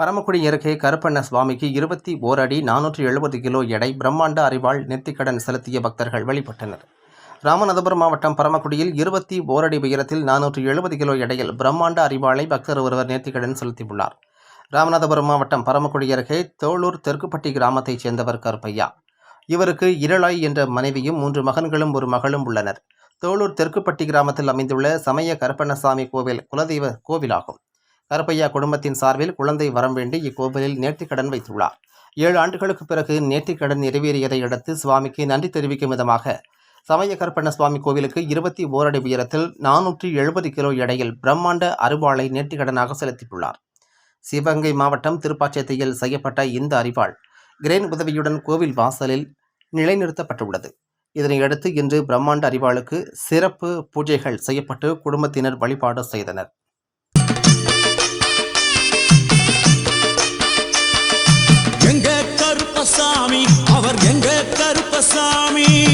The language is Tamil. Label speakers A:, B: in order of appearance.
A: பரமக்குடி அருகே கருப்பண்ண சுவாமிக்கு இருபத்தி ஓர் அடி நானூற்றி எழுபது கிலோ எடை பிரம்மாண்ட அறிவாள் நெத்திக்கடன் செலுத்திய பக்தர்கள் வழிபட்டனர். ராமநாதபுரம் மாவட்டம் பரமக்குடியில் இருபத்தி ஓரடி உயரத்தில் நானூற்றி எழுபது கிலோ எடையில் பிரம்மாண்ட அறிவாளை பக்தர் ஒருவர் நேர்த்திக்கடன் செலுத்தியுள்ளார். ராமநாதபுரம் மாவட்டம் பரமக்குடி அருகே தோளூர் தெற்குப்பட்டி கிராமத்தைச் சேர்ந்தவர் கருப்பையா. இவருக்கு இருளாய் என்ற மனைவியும் மூன்று மகன்களும் ஒரு மகளும் உள்ளனர். தோளூர் தெற்குப்பட்டி கிராமத்தில் அமைந்துள்ள சமய கருப்பண்ணசாமி கோவில் குலதெய்வ கோவிலாகும். கருப்பையா குடும்பத்தின் சார்பில் குழந்தை வரம் வேண்டி இக்கோவிலில் நேர்த்திக்கடன் வைத்துள்ளார். ஏழு ஆண்டுகளுக்கு பிறகு நேர்த்திக்கடன் நிறைவேறியதை அடுத்து சுவாமிக்கு நன்றி தெரிவிக்கும் விதமாக சமய கருப்பண்ண சுவாமி கோவிலுக்கு இருபத்தி ஓரடி உயரத்தில் நானூற்றி எழுபது கிலோ எடையில் பிரம்மாண்ட அருவாளை நேர்த்திக்கடனாக செலுத்தியுள்ளார். சிவகங்கை மாவட்டம் திருப்பாச்சேத்தையில் செய்யப்பட்ட இந்த அரிவாள் கிரேன் உதவியுடன் கோவில் வாசலில் நிலைநிறுத்தப்பட்டுள்ளது. இதனையடுத்து இன்று பிரம்மாண்ட அரிவாளுக்கு சிறப்பு பூஜைகள் செய்யப்பட்டு குடும்பத்தினர் வழிபாடு செய்தனர்.
B: கருப்பசாமி அவர் எங்க கருப்பசாமி?